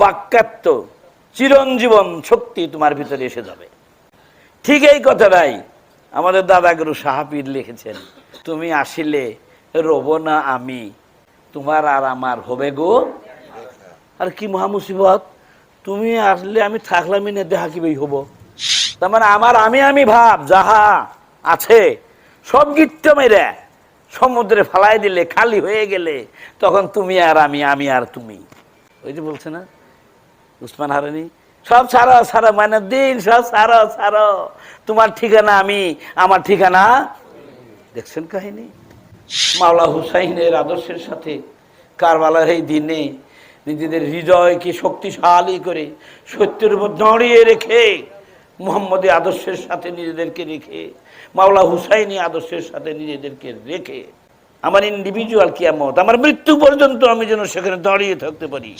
বাক্যাত্ম, চিরঞ্জীবন শক্তি তোমার ভিতরে এসে যাবে। ঠিক এই কথাটাই আমাদের দাদাগুরু সাহাপীর লিখেছেন, তুমি আসিলে রব না আমি, তোমার আর আমার হবে গো। আর কি মহামুসিবত তুমি আসলে আমি থাকলামই না দেহা কীভাবে হব? তার মানে আমার আমি আমি ভাব, যাহা আছে, সব গিট্ট মেরে সমুদ্রে ফালাই দিলে, খালি হয়ে গেলে, তখন তুমি আর আমি আমি আর তুমি। ওই যে বলছে না উসমান হারানি, সব সারো সারো মানে দিন সব সারো সারো তোমার ঠিকানা আমি, আমার ঠিকানা দেখছেন কাহিনী? মাওলা হুসাইনের আদর্শের সাথে কারবালার এই দিনে নিজেদের হৃদয়কে শক্তিশালী করে সত্যের উপর দাঁড়িয়ে রেখে মোহাম্মদী আদর্শের সাথে নিজেদেরকে রেখে, মাওলা হুসাইনি আদর্শের সাথে নিজেদেরকে রেখে আমার ইন্ডিভিজুয়াল কিয়ামত, আমার মৃত্যু পর্যন্ত আমি যেন সেখানে দাঁড়িয়ে থাকতে পারি।